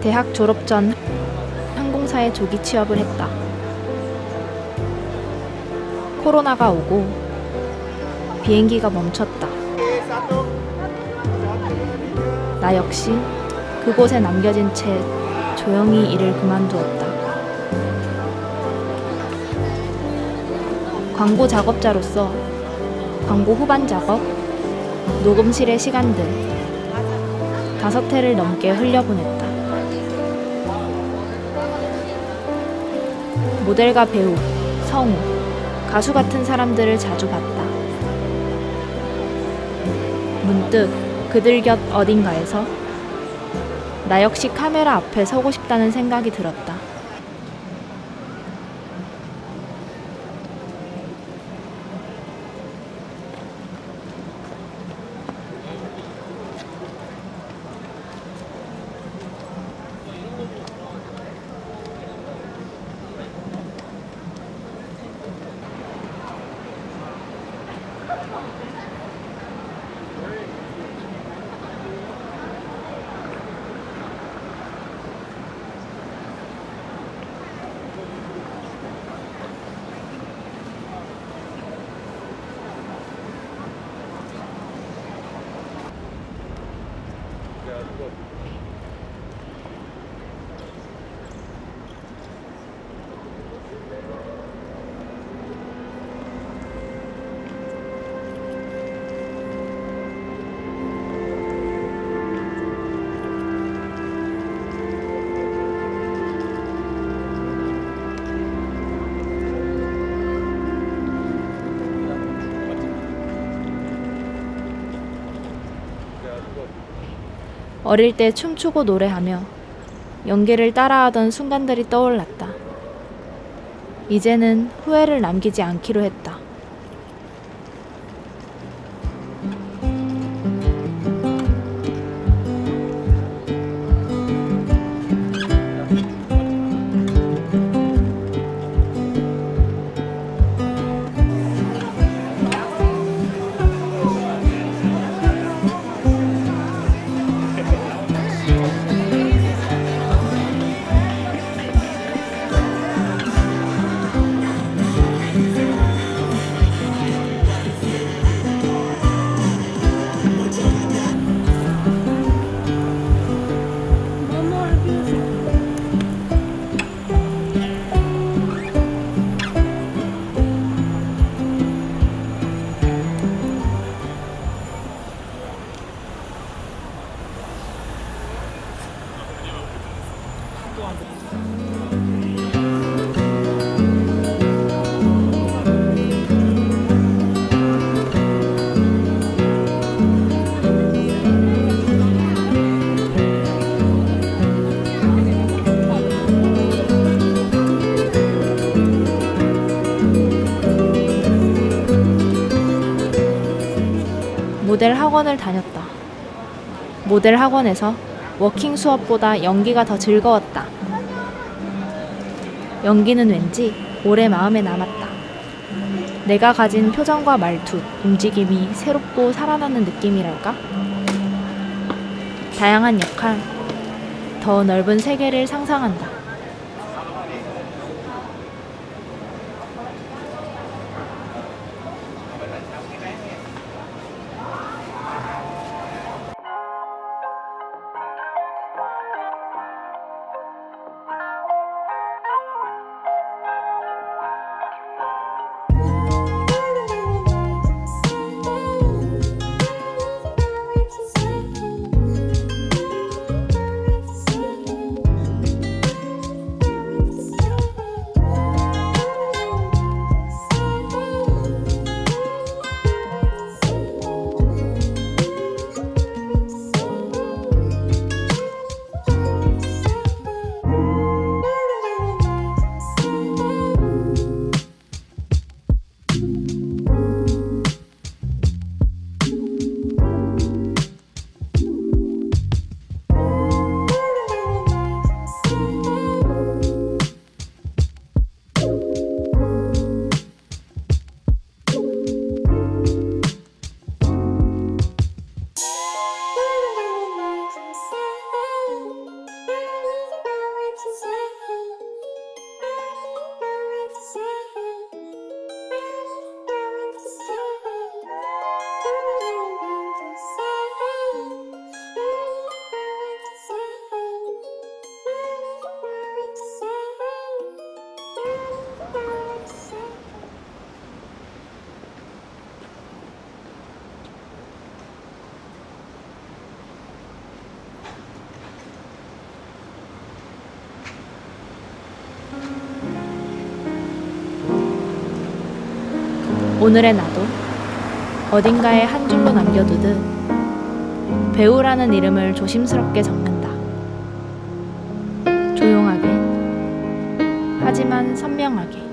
대학 졸업 전 항공사에 조기 취업을 했다. 코로나가 오고 비행기가 멈췄다. 나 역시 그곳에 남겨진 채 조용히 일을 그만두었다. 광고 작업자로서 광고 후반 작업, 녹음실의 시간들 다섯 해를 넘게 흘려보냈다. 모델과 배우, 성우, 가수 같은 사람들을 자주 봤다. 문득 그들 곁 어딘가에서 나 역시 카메라 앞에 서고 싶다는 생각이 들었다. uh, 어릴 때 춤추고 노래하며 연기를 따라하던 순간들이 떠올랐다. 이제는 후회를 남기지 않기로 했다. 모델 학원을 다녔다. 모델 학원에서 워킹 수업보다 연기가 더 즐거웠다. 연기는 왠지 오래 마음에 남았다. 내가 가진 표정과 말투, 움직임이 새롭고 살아나는 느낌이랄까? 다양한 역할, 더 넓은 세계를 상상한다. 오늘의 나도 어딘가에 한 줄로 남겨두듯 배우라는 이름을 조심스럽게 적는다. 조용하게 하지만 선명하게